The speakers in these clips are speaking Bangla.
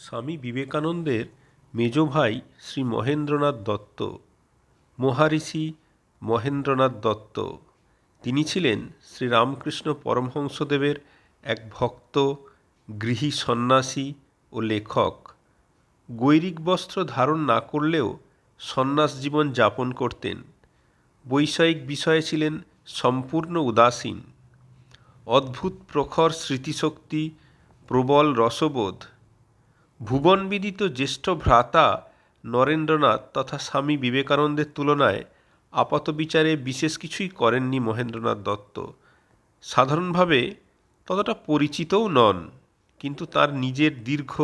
স্বামী বিবেকানন্দের মেজ ভাই শ্রী মহেন্দ্রনাথ দত্ত, মহারিষি মহেন্দ্রনাথ দত্ত। তিনি ছিলেন শ্রীরামকৃষ্ণ পরমহংসদেবের এক ভক্ত, গৃহী সন্ন্যাসী ও লেখক। গৈরিক বস্ত্র ধারণ না করলেও সন্ন্যাস জীবন যাপন করতেন। বৈষয়িক বিষয়ে ছিলেন সম্পূর্ণ উদাসীন। অদ্ভুত প্রখর স্মৃতিশক্তি, প্রবল রসবোধ ভুবনবিদিত জ্যেষ্ঠ ভ্রাতা নরেন্দ্রনাথ তথা স্বামী বিবেকানন্দের তুলনায় আপাত বিচারে বিশেষ কিছুই করেননি মহেন্দ্রনাথ দত্ত। সাধারণভাবে ততটা পরিচিতও নন, কিন্তু তার নিজের দীর্ঘ,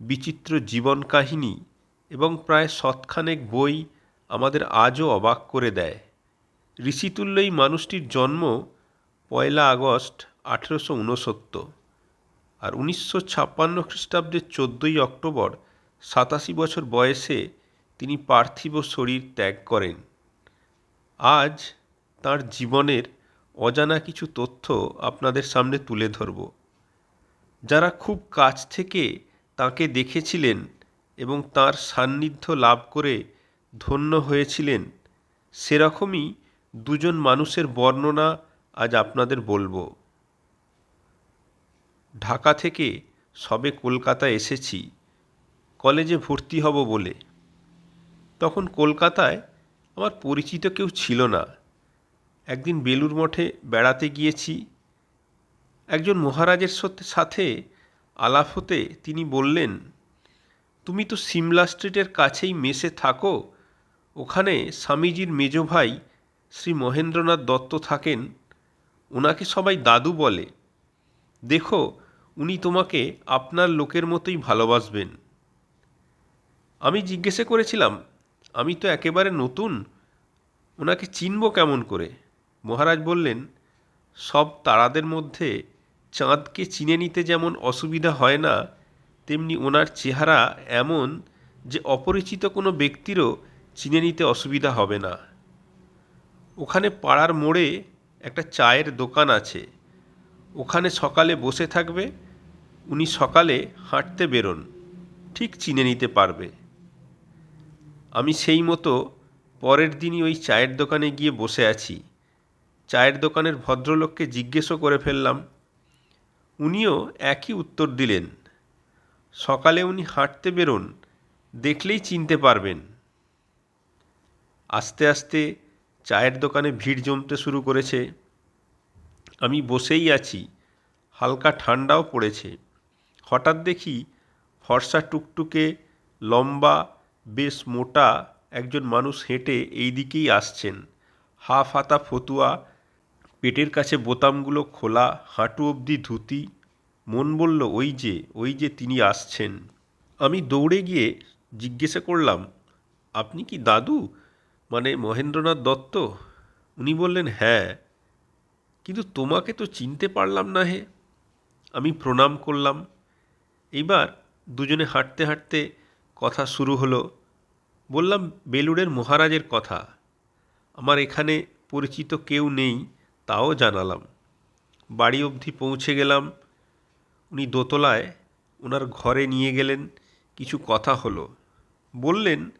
বিচিত্র জীবন কাহিনী এবং প্রায় শতখানেক বই আমাদের আজও অবাক করে দেয়। ঋষিতুল্য এই মানুষটির জন্ম পয়লা আগস্ট আঠেরোশো ঊনসত্তর। আর উনিশশো ছাপ্পান্ন খ্রিস্টাব্দের চোদ্দোই অক্টোবর, সাতাশি বছর বয়সে তিনি পার্থিব শরীর ত্যাগ করেন। আজ তার জীবনের অজানা কিছু তথ্য আপনাদের সামনে তুলে ধরব। যারা খুব কাছ থেকে তাকে দেখেছিলেন এবং তার সান্নিধ্য লাভ করে ধন্য হয়েছিলেন, সেরকমই দুজন মানুষের বর্ণনা আজ আপনাদের বলব। ঢাকা থেকে সবে কলকাতা এসেছি, কলেজে ভর্তি হব বলে। তখন কলকাতায় আমার পরিচিত কেউ ছিল না। একদিন বেলুর মঠে বেড়াতে গিয়েছি। একজন মহারাজের সাথে আলাপ হতে তিনি বললেন, তুমি তো সিমলা স্ট্রিটের কাছেই মেসে থাকো। ওখানে স্বামীজির মেজ ভাই শ্রী মহেন্দ্রনাথ দত্ত থাকেন। ওনাকে সবাই দাদু বলে। দেখো, উনি তোমাকে আপনার লোকের মতোই ভালোবাসবেন। আমি জিজ্ঞেসে করেছিলাম, আমি তো একেবারে নতুন, ওনাকে চিনব কেমন করে? মহারাজ বললেন, সব তারাদের মধ্যে চাঁদকে চিনে নিতে যেমন অসুবিধা হয় না, তেমনি ওনার চেহারা এমন যে অপরিচিত কোনো ব্যক্তিরও চিনে নিতে অসুবিধা হবে না। ওখানে পাড়ার মোড়ে একটা চায়ের দোকান আছে। ওখানে সকালে বসে থাকবে, উনি সকালে হাঁটতে বেরোন, ঠিক চিনে নিতে পারবে। আমি সেই মতো পরের দিনই ওই চায়ের দোকানে গিয়ে বসে আছি। চায়ের দোকানের ভদ্রলোককে জিজ্ঞেসও করে ফেললাম। উনিও একই উত্তর দিলেন, সকালে উনি হাঁটতে বেরোন, দেখলেই চিনতে পারবেন। আস্তে আস্তে চায়ের দোকানে ভিড় জমতে শুরু করেছে। আমি বসেই আছি। হালকা ঠান্ডাও পড়েছে। হঠাৎ দেখি ফর্সা টুকটুকে লম্বা, বেশ মোটা একজন মানুষ হেঁটে এই দিকেই আসছেন। হাফ হাতা ফতুয়া, পেটের কাছে বোতামগুলো খোলা, হাঁটু অবধি ধুতি। মন বলল, ওই যে ওই যে তিনি আসছেন। আমি দৌড়ে গিয়ে জিজ্ঞাসা করলাম, আপনি কি দাদু? মানে মহেন্দ্রনাথ দত্ত? উনি বললেন হ্যাঁ। কিন্তু তোমাকে তো চিনতে পারলাম না হে। আমি প্রণাম করলাম। এইবার দুজনে হাঁটতে হাঁটতে কথা শুরু হলো। বললাম, বেলুড়ের মহারাজের কথা। আমার এখানে পরিচিত কেউ নেই, তাও জানালাম। বাড়ি অবধি পৌঁছে গেলাম। উনি দোতলায় ওনার ঘরে নিয়ে গেলেন। কিছু কথা হলো। বললেন,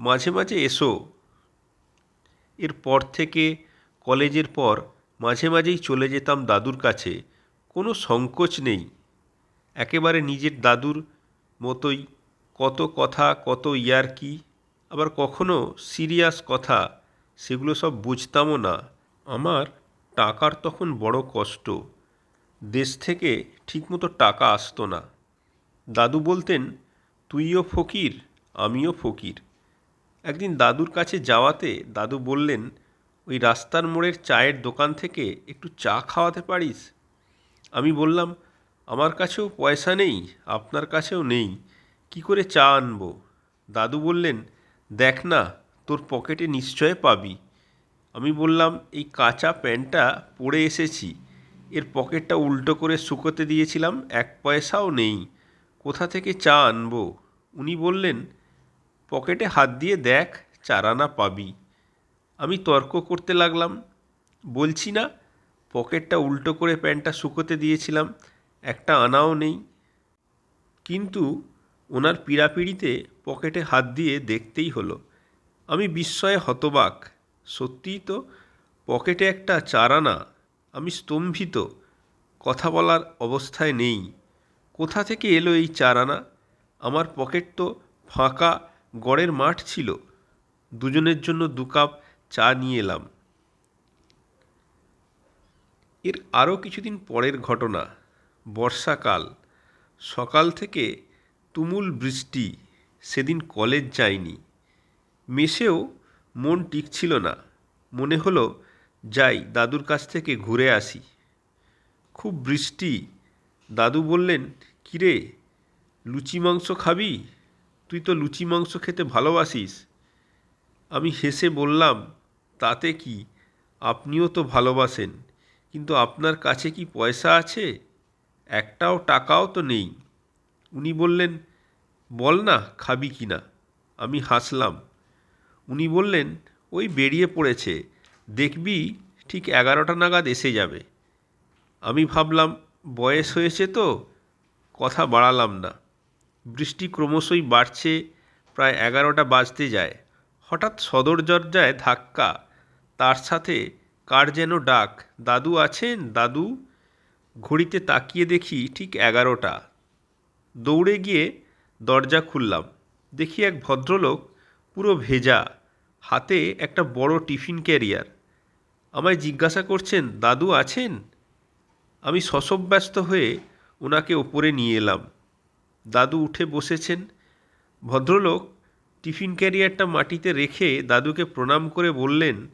মাঝে মাঝে এসো। এরপর থেকে কলেজের পর মাঝে মাঝেই চলে যেতাম দাদুর কাছে। কোনো সংকোচ নেই। একেবারে নিজের দাদুর মতোই। কত কথা, কত ইয়ার্কি আবার কখনো সিরিয়াস কথা, সেগুলো সব বুঝতামও না। আমার টাকার তখন বড় কষ্ট। দেশ থেকে ঠিকমতো টাকা আসতো না। দাদু বলতেন, তুইও ফকির, আমিও ফকির। একদিন দাদুর কাছে যাওয়াতে দাদু বললেন ওই রাস্তার মোড়ের চায়ের দোকান থেকে একটু চা খাওয়াতে পারিস? আমি বললাম, আমার কাছেও পয়সা নেই, আপনার কাছেও নেই, কি করে চা আনব? দাদু বললেন, দেখ না, তোর পকেটে নিশ্চয় পাবি। আমি বললাম, এই কাঁচা প্যান্টটা পরে এসেছি, এর পকেটটা উল্টো করে শুকোতে দিয়েছিলাম, এক পয়সাও নেই, কোথা থেকে চা আনব? উনি বললেন, পকেটে হাত দিয়ে দেখ, চারানা পাবি। আমি তর্ক করতে লাগলাম। বলছি না, পকেটটা উল্টো করে প্যান্টটা শুকোতে দিয়েছিলাম, একটা আনাও নেই। কিন্তু ওনার পীড়াপিড়িতে পকেটে হাত দিয়ে দেখতেই হলো। আমি বিস্ময়ে হতবাক, সত্যিই তো পকেটে একটা চার আনা আমি স্তম্ভিত, কথা বলার অবস্থায় নেই। কোথা থেকে এলো এই চার আনা আমার পকেট তো ফাঁকা, গড়ের মাঠ ছিল। দুজনের জন্য দু কাপ চা নিয়ে এলাম। এর আরও কিছুদিন পরের ঘটনা, বর্ষাকাল। সকাল থেকে তুমুল বৃষ্টি, সেদিন কলেজ যায়নি মেসেও মন টিকছিল না। মনে হলো, যাই, দাদুর কাছ থেকে ঘুরে আসি। খুব বৃষ্টি। দাদু বললেন, কিরে, লুচি মাংস খাবি? তুই তো লুচি মাংস খেতে ভালোবাসিস। আমি হেসে বললাম, তাতে কি? আপনিও তো ভালোবাসেন। কিন্তু আপনার কাছে কি পয়সা আছে? একটাও টাকাও তো নেই। উনি বললেন, বল না, খাবি কি না? আমি হাসলাম। উনি বললেন, ওই বেরিয়ে পড়েছে। দেখবি ঠিক এগারোটা নাগাদ এসে যাবে। আমি ভাবলাম, বয়স হয়েছে তো, কথা বাড়ালাম না। বৃষ্টি ক্রমশই বাড়ছে, প্রায় এগারোটা বাজতে যায়। হঠাৎ সদর দরজায় ধাক্কা, তার সাথে কার যেন ডাক, দাদু আছেন, দাদু? ঘড়িতে তাকিয়ে দেখি ঠিক এগারোটা। দৌড়ে গিয়ে দরজা খুললাম। দেখি এক ভদ্রলোক পুরো ভেজা, হাতে একটা বড় টিফিন ক্যারিয়ার। আমায় জিজ্ঞাসা করছেন, দাদু আছেন? আমি শশব্যস্ত হয়ে ওনাকে ওপরে নিয়ে এলাম। দাদু উঠে বসেছেন। ভদ্রলোক টিফিন ক্যারিয়ারটা মাটিতে রেখে দাদুকে প্রণাম করে বললেন,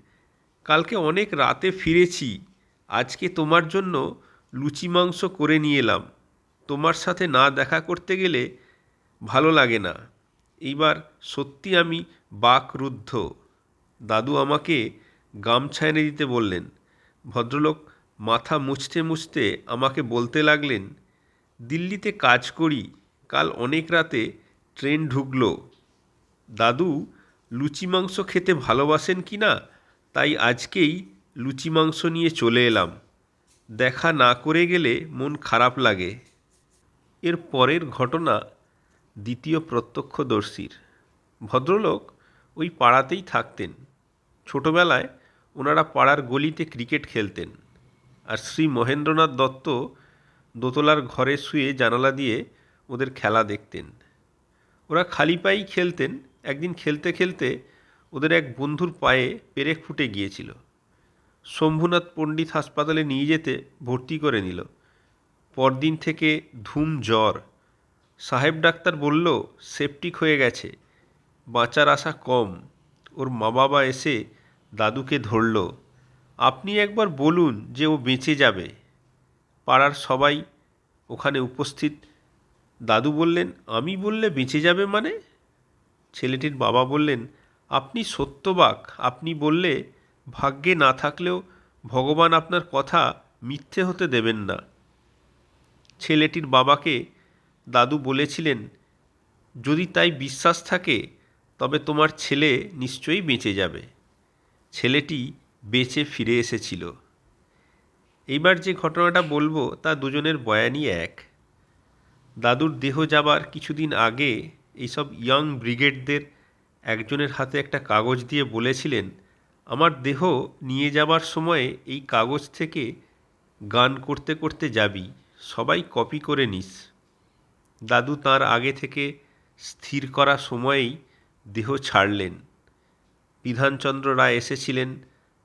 কালকে অনেক রাতে ফিরেছি, আজকে তোমার জন্য লুচি মাংস করে নিয়ে এলাম। তোমার সাথে না দেখা করতে গেলে ভালো লাগে না। এইবার সত্যি আমি বাকরুদ্ধ। দাদু আমাকে গামছা এনে দিতে বললেন। ভদ্রলোক মাথা মুছতে মুছতে আমাকে বলতে লাগলেন, দিল্লিতে কাজ করি, কাল অনেক রাতে ট্রেন ঢুকলো। দাদু, লুচি মাংস খেতে ভালোবাসেন কি না? তাই আজকেই লুচি মাংস নিয়ে চলে এলাম। দেখা না করে গেলে মন খারাপ লাগে। এর পরের ঘটনা দ্বিতীয় প্রত্যক্ষদর্শীর। ভদ্রলোক ওই পাড়াতেই থাকতেন। ছোটবেলায় ওনারা পাড়ার গলিতে ক্রিকেট খেলতেন আর শ্রী মহেন্দ্রনাথ দত্ত দোতলার ঘরে শুয়ে জানালা দিয়ে ওদের খেলা দেখতেন। ওরা খালি পায়েই খেলতেন একদিন খেলতে খেলতে ওদের এক বন্ধুর পায়ে পেরেক ফুটে গিয়েছিল। শম্ভুনাথ পণ্ডিত হাসপাতালে নিয়ে যেতে ভর্তি করে নিল। পরদিন থেকে ধুম জ্বর। সাহেব ডাক্তার বলল সেপটিক হয়ে গেছে। বাঁচার আশা কম। ওর মা বাবা এসে দাদুকে ধরল। আপনি একবার বলুন যে ও বেঁচে যাবে। পাড়ার সবাই ওখানে উপস্থিত। দাদু বললেন, আমি বললে বেঁচে যাবে মানে? ছেলেটির বাবা বললেন, আপনি সত্যবাক। আপনি বললে, ভাগ্যে না থাকলেও ভগবান আপনার কথা মিথ্যে হতে দেবেন না। ছেলেটির বাবাকে দাদু বলেছিলেন, যদি তাই বিশ্বাস থাকে, তবে তোমার ছেলে নিশ্চয়ই বেঁচে যাবে। ছেলেটি বেঁচে ফিরে এসেছিল। এইবার যে ঘটনাটা বলব, তা দুজনের বয়ানই এক। দাদুর দেহ যাবার কিছুদিন আগে এইসব ইয়ং ব্রিগেডদের একজনের হাতে একটা কাগজ দিয়ে বলেছিলেন, আমার দেহ নিয়ে যাবার সময়ে এই কাগজ থেকে গান করতে করতে যাবি, সবাই কপি করে নিস। দাদু তার আগে থেকে স্থির করা সময়েই দেহ ছাড়লেন। বিধানচন্দ্র রায় এসেছিলেন,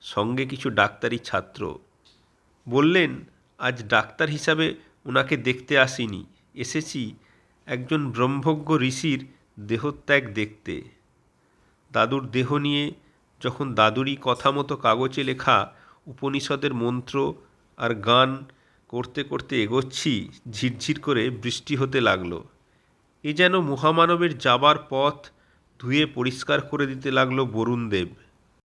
সঙ্গে কিছু ডাক্তারি ছাত্র। বললেন, আজ ডাক্তার হিসাবে ওনাকে দেখতে আসিনি, এসেছি একজন ব্রহ্মজ্ঞ ঋষির দেহত্যাগ দেখতে। দাদুর দেহ নিয়ে যখন দাদুরই কথা মতো কাগজে লেখা উপনিষদের মন্ত্র আর গান করতে করতে এগোচ্ছি, ঝিরঝির করে বৃষ্টি হতে লাগল। এ যেন মহামানবের যাবার পথ ধুয়ে পরিষ্কার করে দিতে লাগল বরুণদেব।